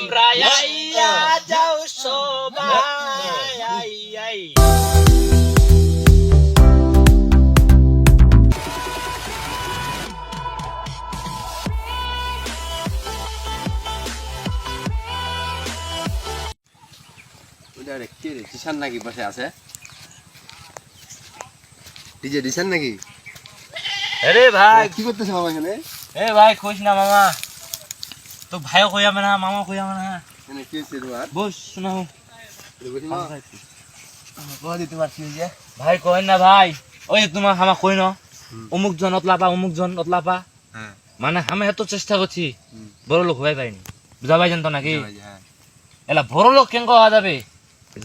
তোমরা আইয়া যাও সবাই আই আই। ওটা রে কে রে? দিশান নাকি বসে আছে? ডিজে দিশান নাকি? আরে ভাই। কি করতেছে মামা এখানে? এ ভাই খুশ না মামা। তো ভাইও না মামা কইয়া না। এখানে কি হচ্ছে তোমার? বস শোনাও কি ভাই কই না ভাই। ওই তোমার হামা কই ন। অমুক জন অতলাপা অমুক জন অতলাপা। হ্যাঁ। মানে আমি এত চেষ্টা করছি। বড় লোক হয়ে পাইনি। বুঝা পাইছেন তো নাকি? হ্যাঁ। এলা বড় লোক কেন হওয়া যাবে?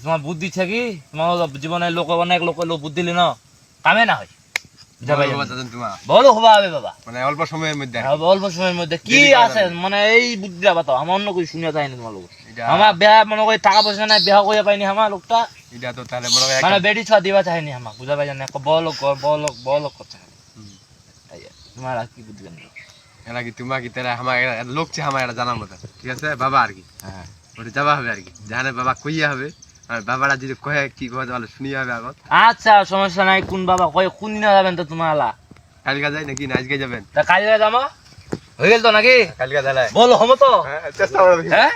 তোমার বুদ্ধি থাকি তোমার জীবনে লোক অনেক লোক লোক বুদ্ধি দিলি ন কামে না হয়। বুঝা বড় পাইছেন? বাবা চাচা তোমার। বড় হবা হবে বাবা। মানে অল্প সময়ের মধ্যে অল্প সময়ের মধ্যে কি আছে? মানে এই বুদ্ধিটা বাতাও আমার অন্য কিছু শুনিয়া যায়নি তোমার লোক আমার মনে করি টাকা পয়সা নাই বেহা করিয়া পাইনি আমার লোকটা। এটা তো তাহলে মনে হয় মানে দিবা চাইনি আমার বুঝা যে, তোমার আর কি বুদ্ধি জানি এলা কি তোমার কি তাহলে আমার একটা- একটা লোক আমার এটা জানার মতো। ঠিক আছে বাবা আর কি। হ্যাঁ ওটা হবে আর কি। জানে বাবা কইয়া হবে। আর বাবারা যদি কয়ে কি হবে আগত। আচ্ছা সমস্যা নাই কোন বাবা কয় কোন দিনে যাবেন তো তোমার আলা? কালকা যাই নাকি? না আজকে যাবেন। তা কাজে যাব? হয়ে গেল তো নাকি? কালকা তাহলে বলো হম তো। হ্যাঁ চেষ্টা করো হ্যাঁ?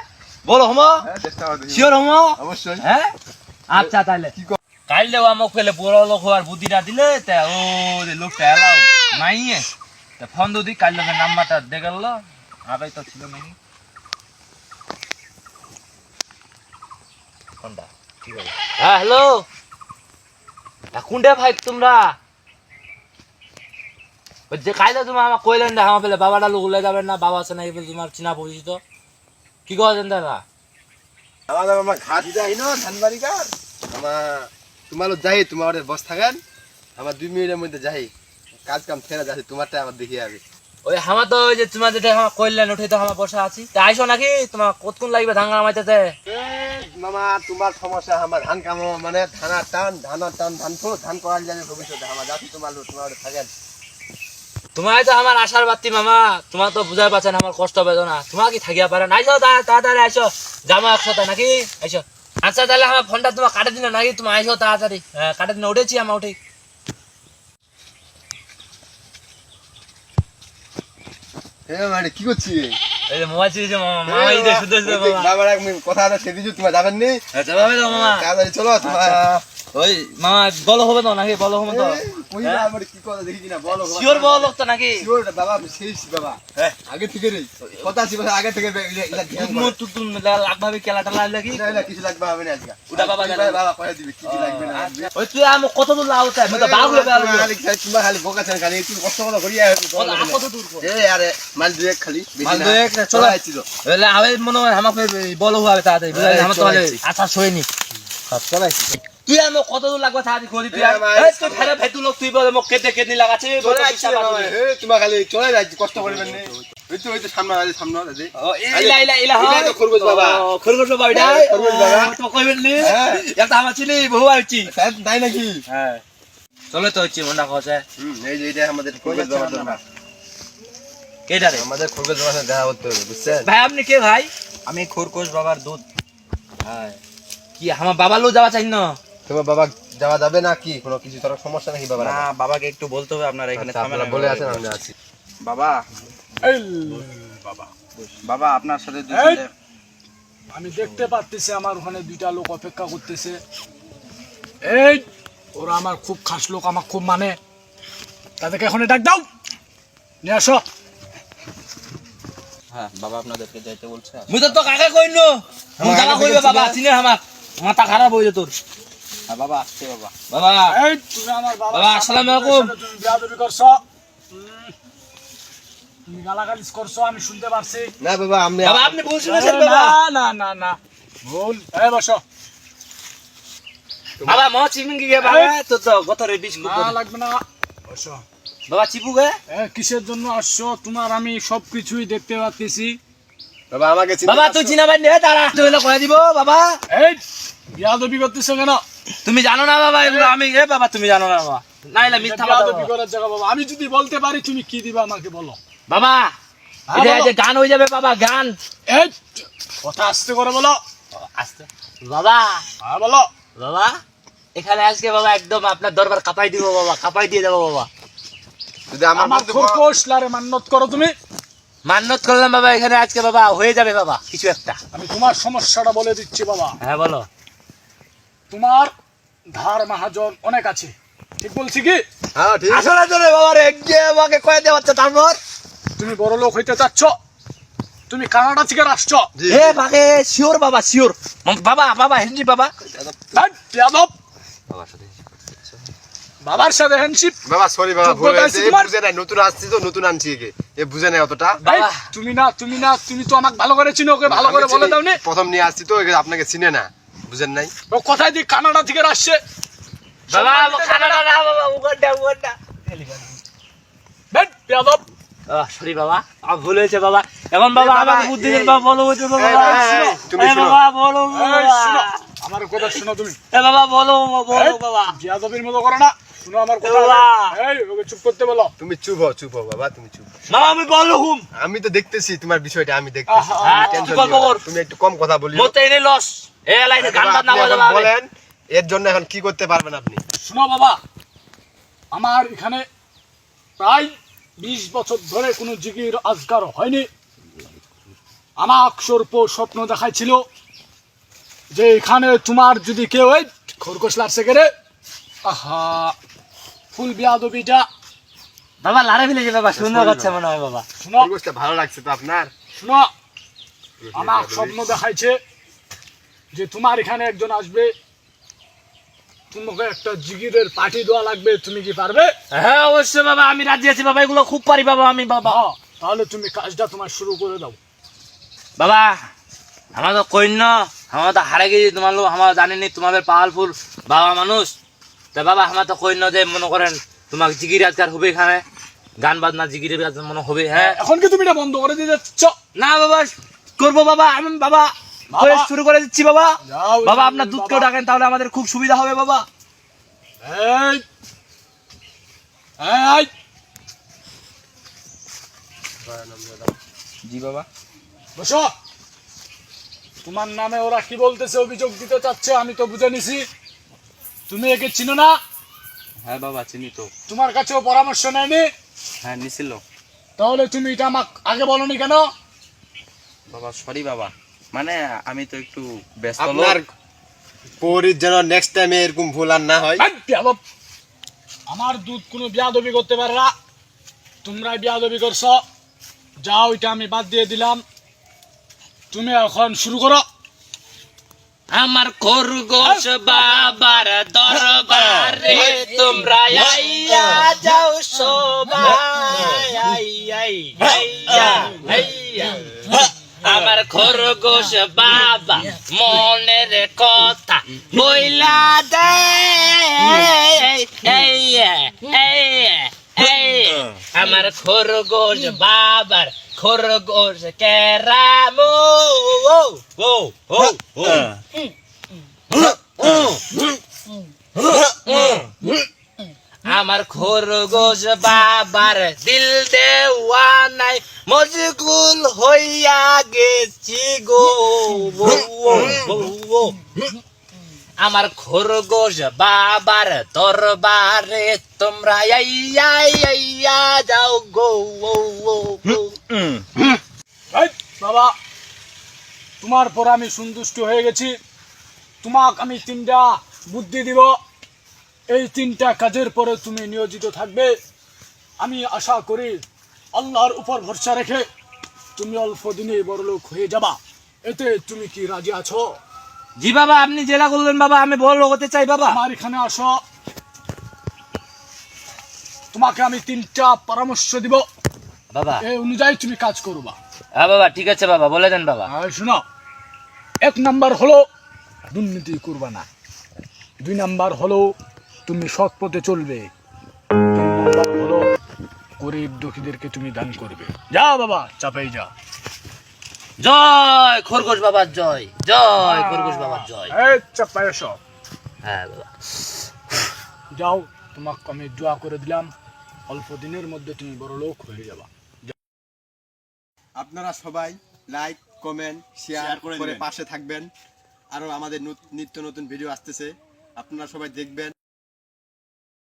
বলো হম। হ্যাঁ, চেষ্টা করো শিওর হম? অবশ্যই। হ্যাঁ? আচ্ছা তাহলে আমাকে ফেলে বড় লোক হওয়ার বুদ্ধিটা দিলে তা ও লোকটা এলাও মাইয়ে। তা ফোন দুদি কাল লোকের নাম্বারটা গেল। আগে তো ছিল নাকি? আছে হ্যাঁ হ্যালো। কোনটা ভাই তোমরা? যে কাইলে তোমার আমার কইলেন না আমার ফেলে বাবাটা লোক উলে যাবেন না বাবা আছে তোমার চিনা পরিচিত? কি করেন দাদা? ঘাট যাই না ধানবাড়ি আমার তোমার যাই তোমার বস থাকেন। আমার দুই মিনিটের মধ্যে যাই। কাজ কাম ফেরা যাচ্ছে তোমারটা আমার যাবে ওই আমার তো ওই যে তোমার যেটা আমার কইলেন উঠে তো আমার বসা আছি। তা আইসো নাকি? তোমার কতক্ষণ লাগবে ধান কামাইতেতে মামা তোমার সমস্যা আমার ধান কামো মানে ধানা টান ধানা টান ধান তো ধান করা যাবে ভবিষ্যতে আমার যাচ্ছি তোমার তোমার থাকেন। তোমার তো আমার আশার বাতি মামা। তোমার তো বুঝাই পাচ্ছেন আমার কষ্ট বেদনা। তোমার কি থাকিয়া পারে? না আইসো তাড়াতাড়ি আইসো জামা একসাথে নাকি? আইসো আচ্ছা তাহলে আমার ফোনটা তোমার কাটে দিন নাকি? তুমি আইসো তাড়াতাড়ি। হ্যাঁ কাটে দিন উঠেছি আমার উঠে। কি করছি এই মোবাইল মামা মামা এই যে শুধু শুধু মামা। বাবার এক মিনিট কথা আছে সে দিছো তোমার যাবেন নি আচ্ছা তো মামা। চলো তোমার ওই মামা বলো হবে তো নাকি? বলো হবে তো। ওই আমার কি কথা দেখি না বলো বাবা। শিওর বলো তো নাকি? শিওর বাবা আমি সেই বাবা। হ্যাঁ। আগে থেকে রে কথা ছিল আগে থেকে ধ্যান করো। তুম তুম খেলা টেলা লাগি না, কিছু লাগবে হবে না আজকে। ওটা বাবা জানে। বাবা কয়ে দিবে কি কি লাগবে না ওই তুই আমার কত দূর লাভ চাই মানে বাবু তোমার খালি তোমার খালি বোকাছেন খালি একটু কষ্ট করে করিয়া কত দূর এ আরে মাল দুয়েক খালি মাল। দুয়েক চলো। আইছিল বলে আমি মনে হয় আমাকে বলো হবে তাড়াতাড়ি বুঝলি? আমার তো। আচ্ছা শোয়নি চলো আইছিল তুই আমার কত দূর লাগবে করি তুই এই, তুই লোক তুই বলে মোক কেটে কেটে বাবা তোমার খালি চলে যাচ্ছি কষ্ট করবেন নি? ওই তো ওই তো সামনে আছে সামনে আছে ইলা ইলা ইলা ইলা তো খরগোশ বাবা। খরগোশ বাবা এটা। এই, খরগোশ বাবা। তো কইবেন নি। একটা আমার ছিলি বহু আইছি স্যার নাকি? হ্যাঁ চলে তো হচ্ছে মন্ডা খসে হুম এই যে এটা আমাদের খরগোশ যাচ্ছে বাবার আমরা? দরকার। কেডা রে আমাদের খরগোশ বাবার সাথে দেখা করতে হবে বুঝছেন ভাই আপনি কে ভাই? আমি খোরকোশ বাবার দুধ হ্যাঁ। কি আমার বাবা লো যাওয়া চাই না? তোমার বাবা যাওয়া যাবে না কি কোনো কিছু তোর সমস্যা নাকি বাবা না বাবাকে একটু বলতে হবে আপনারা এখানে আচ্ছা, আমি বলে আছেন। আমি আছি বাবা বাবা বাবা আপনার সাথে! আমি দেখতে পাচ্তেছি আমার ওখানে দুইটা লোক অপেক্ষা করতেছে। এই ওরা আমার খুব খাস লোক আমার খুব মানে। তাদেরকে এখন ডাক দাও। নিয়ে আসো। হ্যাঁ বাবা আপনাদেরকে যাইতে বলছে। মুই তো তো কাকে কইনো মুই আগে কইবে বাবা। চিনে আমার। মাথা খারাপ হয়ে তোর। বাবা আসছে বাবা। বাবা! এই তুমি আমার বাবা বাবা, আসসালামু আলাইকুম। তুমি বেয়াদবি করছ। তুমি গালাগালিজ করছ আমি শুনতে পারছি। না বাবা আমি বাবা আপনি ভুল শুনেছেন বাবা। না না না ভুল। এই বসো। বাবা ম চিমিং গে বাবা? তো তো গত রে না লাগবে না। বসো। বাবা চিপু গে। কিসের জন্য আসছো? তোমার আমি সবকিছুই দেখতে পাচ্ছি বাবা আমাকে বাবা তুই? চিনা পাই নে তারা তুই হলো কয়ে দিব বাবা। এই বিয়াদবি করতেছো কেন? তুমি জানো না বাবা এগুলো? আমি এ বাবা তুমি জানো না বাবা। না এলা মিথ্যা কথা বাবা। করার জায়গা বাবা? আমি যদি বলতে পারি তুমি কি দিবা আমাকে বলো। বাবা হ্যাঁ, এটা যে গান হয়ে যাবে বাবা গান। এই কথা আসতে করে বলো। আসতে। বাবা। হ্যাঁ বলো। বাবা এখানে আজকে বাবা একদম আপনার দরবার কাপাই দিব বাবা কাপাই দিয়ে দেবো বাবা। যদি আমার খোরপোশ লারে মান্নত করো তুমি। মান্যত করলাম বাবা এখানে আজকে বাবা হয়ে যাবে বাবা কিছু একটা। আমি তোমার সমস্যাটা বলে দিচ্ছি বাবা। হ্যাঁ বলো। তোমার ধার মাহাজন অনেক আছে। ঠিক বলছি কি? হ্যাঁ ঠিক। আসলে তো রে বাবা রে গিয়ে আমাকে কয়ে দেওয়া হচ্ছে তারপর। তুমি বড় লোক হইতে চাচ্ছ? তুমি কানাডা থেকে আসছ? হে বাগে শিওর বাবা শিওর। বাবা বাবা হেনজি বাবা। বেয়াদব। বাবার সাথে বাবার হ্যান্ডশিপ বাবা সরি বাবা ভুল হয়েছে? বুঝে নাই নতুন আসছি তো নতুন আনছি একে। এ বুঝে নাই অতটা। তুমি না তুমি না তুমি তো আমাকে ভালো করে চিনো ওকে ভালো করে বলে দাও নি। প্রথম নিয়ে আসছি তো আপনাকে চিনে না। বুঝেন নাই? ও কোথায় দিয়ে কানাডা থেকে আসছে। বাবা কানাডা না বাবা উগান্ডা উগান্ডা। ধ্যাৎ, বেয়াদব। সরি বাবা আমার ভুল হয়েছে বাবা। এখন বাবা আমাকে বুদ্ধি দিন বাবা বলো বাবা। তুমি বাবা বলো আমার কথা শোনো তুমি। এ বাবা বলো বলো বাবা। বেয়াদবির মতো করো না। শুনো আমার কথা। এই ওকে চুপ করতে বলো। তুমি চুপ হও চুপ হও বাবা তুমি চুপ। বাবা আমি বলো হুম আমি তো দেখতেছি তোমার বিষয়টা আমি দেখতেছি। তুমি না। একটু কম কথা বলি মতে এনে লস। এ লাইনে গান বাজনা আপনি বলেন এর জন্য এখন কি করতে পারবেন আপনি? শোনো বাবা আমার এখানে প্রায় বিশ বছর ধরে কোনো জিগির আজগার হয়নি। আমার স্বল্প স্বপ্ন দেখাইছিল যে এখানে তোমার যদি কেউ খরগোশ লাগছে কেড়ে আহা ফুল বিয়াদবিটা বাবা লারে ফেলেছে বাবা সুন্দর করছে মনে হয় বাবা। শোনো খরগোশটা ভালো লাগছে তো আপনার? শোনো আমার স্বপ্ন দেখাইছে যে তোমার এখানে একজন আসবে তোমাকে একটা জিগিরের পার্টি দেওয়া লাগবে তুমি কি পারবে? হ্যাঁ অবশ্যই বাবা আমি রাজি আছি বাবা এগুলো খুব পারি বাবা আমি বাবা। বাবা তাহলে তুমি কাজটা তোমার শুরু করে দাও। বাবা আমার তো কইন্য আমার তো হারে গেছি তোমার লোক আমার জানিনি তোমাদের পাওয়ারফুল বাবা মানুষ। তা বাবা আমার তো কইন্য যে মনে করেন তোমার জিগির আজকার হবে এখানে। গান বাজনা জিগির মনে হবে হ্যাঁ। এখন কি তুমি এটা বন্ধ করে দিয়ে যাচ্ছ। না বাবা করব বাবা আমি বাবা। শুরু করে দিচ্ছি বাবা। বাবা আপনার দুধ কেউ ডাকেন তাহলে আমাদের খুব সুবিধা হবে বাবা। জি বাবা। বসো। তোমার নামে ওরা কি বলতেছে অভিযোগ দিতে চাচ্ছে আমি তো বুঝে নিছি। তুমি একে চিনো না? হ্যাঁ বাবা চিনি তো। তোমার কাছেও পরামর্শ নেয়নি? হ্যাঁ নিছিল। তাহলে তুমি এটা আমাকে আগে বলনি কেন? বাবা সরি বাবা। মানে আমি তো একটু ব্যস্ত আপনার পরির যেন নেক্সট টাইমে এরকম ভুল আর না হয়। আমার দুধ কোনো বিয়াদবি করতে পারে না। তোমরাই বিয়াদবি করছ। যাও এটা আমি বাদ দিয়ে দিলাম। তুমি এখন শুরু করো। আমার খরগোশ বাবার দরবারে তোমরা আইয়া যাও সবাই। আই, আই, আইয়া, আইয়া। আমার খরগোশ বাবা মনের কথা বইলা দে আইয়া, আইয়া, আইয়া। আমার খরগোশ বাবার খরগোশ কেরামো। ও ও ও ও আমার খরগোশ বাবার দিল দেওয়া নাই মজগুল হইয়া গেছি গো। আমার খরগোশ বাবার দরবারে তোমরা যাও গো বাবা, তোমার পর আমি সন্তুষ্ট হয়ে গেছি। তোমাক আমি তিনটা বুদ্ধি দিব। এই তিনটা কাজের পরে তুমি নিয়োজিত থাকবে। আমি আশা করি আল্লাহর উপর ভরসা রেখে তুমি অল্প দিনে বড়লোক হয়ে যাবা। এতে তুমি কি রাজি আছো? জি বাবা আপনি জেলা করলেন বাবা আমি বড় হতে চাই বাবা। আমার এখানে আসো। তোমাকে আমি তিনটা পরামর্শ দিব। বাবা। এই অনুযায়ী তুমি কাজ করবা। হ্যাঁ বাবা ঠিক আছে বাবা বলে দেন বাবা। আর শোনো এক নাম্বার হলো দুর্নীতি করবা না। দুই নাম্বার হলো তুমি সৎ পথে চলবে। গরিব দুঃখীদেরকে তুমি দান করবে। যা বাবা চাপাই যা। জয় খরগোশ বাবার জয় জয় খরগোশ বাবার জয়। এই চাপাই এসো। হ্যাঁ বাবা। যাও তোমাকে আমি দোয়া করে দিলাম। অল্প দিনের মধ্যে তুমি বড় লোক হয়ে যাবা। আপনারা সবাই লাইক কমেন্ট শেয়ার করে করে পাশে থাকবেন। আরও আমাদের নিত্য নতুন ভিডিও আসতেছে। আপনারা সবাই দেখবেন।